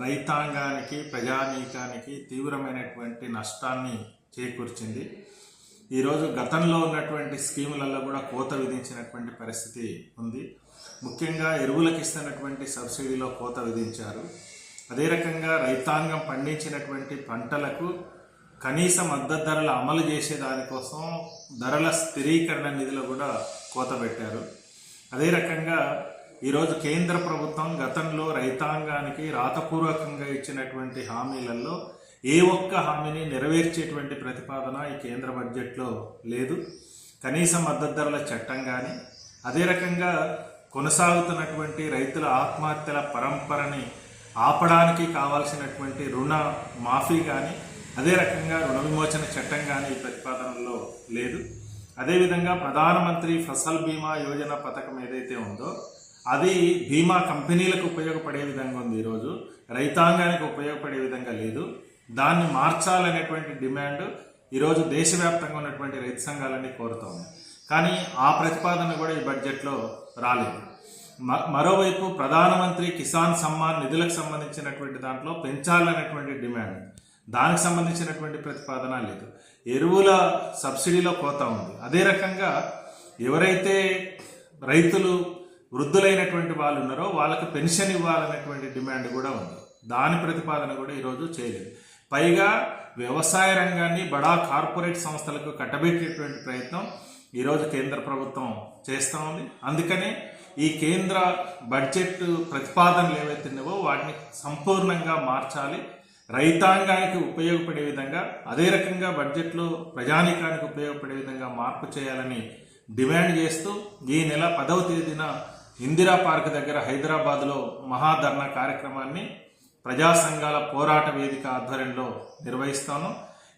రైతాంగానికి ప్రజానీకానికి తీవ్రమైనటువంటి నష్టాన్ని చేకూర్చింది. ఈరోజు గతంలో ఉన్నటువంటి స్కీములలో కూడా కోత విధించినటువంటి పరిస్థితి ఉంది. ముఖ్యంగా ఎరువులకు ఇస్తున్నటువంటి సబ్సిడీలో కోత విధించారు. అదే రకంగా రైతాంగం పండించినటువంటి పంటలకు కనీస మద్దతు ధరలు అమలు చేసే దానికోసం ధరల స్థిరీకరణ నిధులు కూడా కోత పెట్టారు. అదే రకంగా ఈరోజు కేంద్ర ప్రభుత్వం గతంలో రైతాంగానికి రాతపూర్వకంగా ఇచ్చినటువంటి హామీలలో ఏ ఒక్క హామీని నెరవేర్చేటువంటి ప్రతిపాదన ఈ కేంద్ర బడ్జెట్లో లేదు. కనీస మద్దతు ధరల చట్టం కానీ అదే రకంగా కొనసాగుతున్నటువంటి రైతుల ఆత్మహత్యల పరంపరని ఆపడానికి కావాల్సినటువంటి రుణ మాఫీ కానీ అదే రకంగా రుణ విమోచన చట్టం కానీ ఈ ప్రతిపాదనలో లేదు. అదేవిధంగా ప్రధానమంత్రి ఫసల్ బీమా యోజన పథకం ఏదైతే ఉందో అది బీమా కంపెనీలకు ఉపయోగపడే విధంగా ఉంది ఈరోజు. రైతాంగానికి ఉపయోగపడే విధంగా లేదు. దాన్ని మార్చాలనేటువంటి డిమాండ్ ఈరోజు దేశవ్యాప్తంగా ఉన్నటువంటి రైతు సంఘాలన్నీ కోరుతా ఉన్నాయి. కానీ ఆ ప్రతిపాదన కూడా ఈ బడ్జెట్లో రాలేదు. మ- మరోవైపు ప్రధానమంత్రి కిసాన్ సమ్మాన్ నిధులకు సంబంధించినటువంటి దాంట్లో పెంచాలనేటువంటి డిమాండ్. దానికి సంబంధించినటువంటి ప్రతిపాదన లేదు. ఎరువుల సబ్సిడీలో కోత ఉంది. అదే రకంగా ఎవరైతే రైతులు వృద్ధులైనటువంటి వాళ్ళు ఉన్నారో వాళ్ళకి పెన్షన్ ఇవ్వాలనేటువంటి డిమాండ్ కూడా ఉంది. దాని ప్రతిపాదన కూడా ఈరోజు చేయలేదు. పైగా వ్యవసాయ రంగాన్ని బడా కార్పొరేట్ సంస్థలకు కట్టబెట్టేటువంటి ప్రయత్నం ఈరోజు కేంద్ర ప్రభుత్వం చేస్తూ ఉంది. అందుకనే ఈ కేంద్ర బడ్జెట్ ప్రతిపాదనలు ఏవైతే ఉన్నావో వాటిని సంపూర్ణంగా మార్చాలి. రైతాంగానికి ఉపయోగపడే విధంగా అదే రకంగా బడ్జెట్లో ప్రజానీకానికి ఉపయోగపడే విధంగా మార్పు చేయాలని డిమాండ్ చేస్తూ ఈ నెల పదవ తేదీన ఇందిరా పార్క్ దగ్గర హైదరాబాద్లో మహాధర్నా కార్యక్రమాన్ని ప్రజా సంఘాల పోరాట వేదిక ఆధ్వర్యంలో నిర్వహిస్తాను.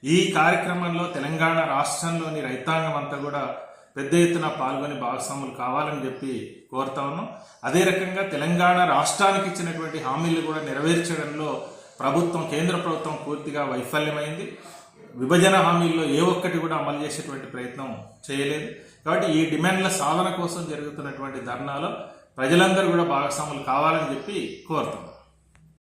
ఈ కార్యక్రమంలో తెలంగాణ రాష్ట్రంలోని రైతాంగం అంతా కూడా పెద్ద ఎత్తున పాల్గొని భాగస్వాములు కావాలని చెప్పి కోరుతా ఉన్నాం. అదే రకంగా తెలంగాణ రాష్ట్రానికి ఇచ్చినటువంటి హామీలు కూడా నెరవేర్చడంలో ప్రభుత్వం కేంద్ర ప్రభుత్వం పూర్తిగా వైఫల్యమైంది. విభజన హామీల్లో ఏ ఒక్కటి కూడా అమలు చేసేటువంటి ప్రయత్నం చేయలేదు. కాబట్టి ఈ డిమాండ్ల సాధన కోసం జరుగుతున్నటువంటి ధర్నాలో ప్రజలందరూ కూడా భాగస్వాములు కావాలని చెప్పి కోరుతున్నాం.